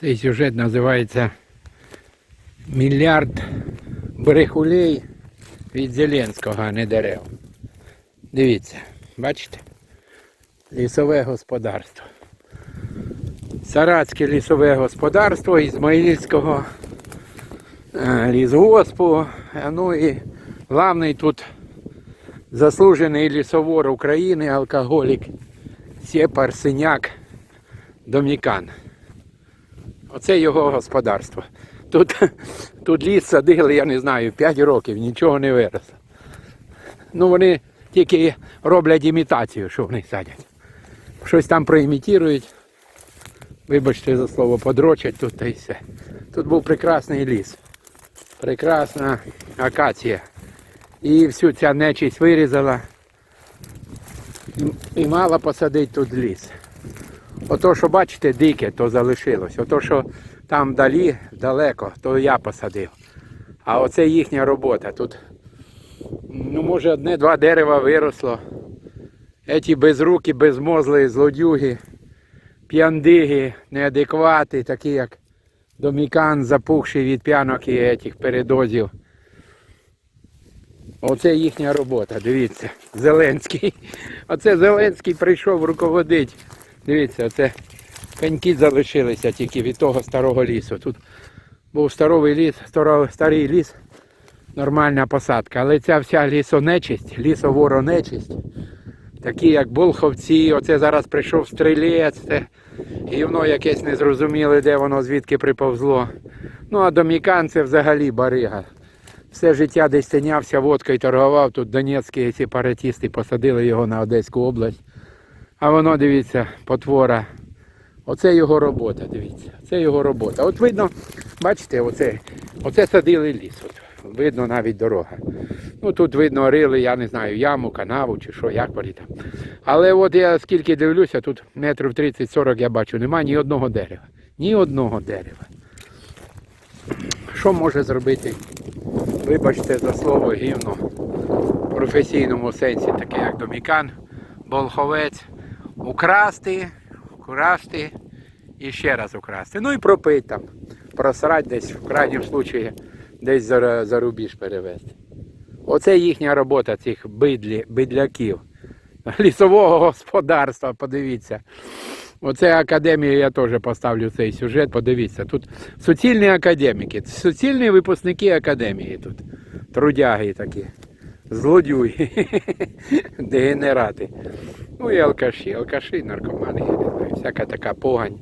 Цей сюжет називається Мільярд брехулей від Зеленського, а не дерев. Дивіться, бачите? Лісове господарство. Саратське лісове господарство Ізмаїльського е, лісгоспу. Ну і главний тут заслужений лісовор України, алкоголік Сєпар Синяк Домікан. Оце його господарство. Тут, тут ліс садили, я не знаю, 5 років, нічого не виросло. Ну вони тільки роблять імітацію, що вони садять. Щось там проімітують. Вибачте за слово, подрочать тут та й все. Тут був прекрасний ліс. Прекрасна акація. І всю ця нечість вирізала. І мала посадити тут ліс. Ото, що бачите, дике, то залишилось. Ото, що там далі, далеко, то я посадив. А оце їхня робота. Тут, ну, може, одне-два дерева виросло. Еті безрукі, безмозли, злодюги, п'яндиги, неадеквати, такі як домікан, запухший від п'янок і етих передозів. Оце їхня робота, дивіться. Зеленський. Оце Зеленський прийшов руководить. Дивіться, оце пеньки залишилися тільки від того старого лісу. Тут був старовий ліс, старий ліс, нормальна посадка. Але ця вся лісонечисть, лісоворонечисть, такі як Болховці, оце зараз прийшов стрілець, це гівно якесь незрозуміле, де воно звідки приповзло. Ну а домікан це взагалі барига. Все життя десь тинявся, водкою торгував. Тут донецькі сепаратісти посадили його на Одеську область. А воно, дивіться, потвора. Оце його робота, дивіться. Це його робота. От видно, бачите, оце, оце садили ліс. От. Видно навіть дорога. Ну тут видно рили, я не знаю, яму, канаву чи що, як вони там. Але от я скільки дивлюся, тут метрів 30-40 я бачу, немає ні одного дерева. Ні одного дерева. Що може зробити, вибачте за слово гівно, в професійному сенсі, таке як домікан, болховець, украсти, украсти і ще раз украсти. Ну і пропити там, просрати десь, в крайньому случаї, десь за, за рубіж перевезти. Оце їхня робота цих бидлі, бидляків, лісового господарства, подивіться. Оце академію я теж поставлю цей сюжет, подивіться. Тут суцільні академіки, суцільні випускники академії тут. Трудяги такі. Злодюги, дегенерати. Ну і алкаші, алкаші, наркомани, всяка така погань.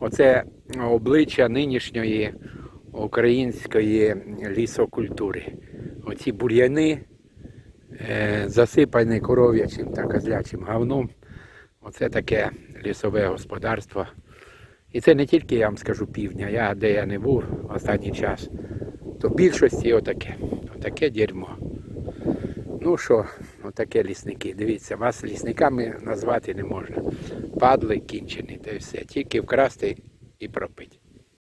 Оце обличчя нинішньої української лісокультури. Оці бур'яни е, засипані коров'ячим та козлячим говном. Оце таке лісове господарство. І це не тільки, я вам скажу, півдня, я де я не був останній час, то в більшості отаке. Отаке дерьмо. Ну що, отаке лісники. Дивіться, вас лісниками назвати не можна. Падли кінчені, та й все. Тільки вкрасти і пропити.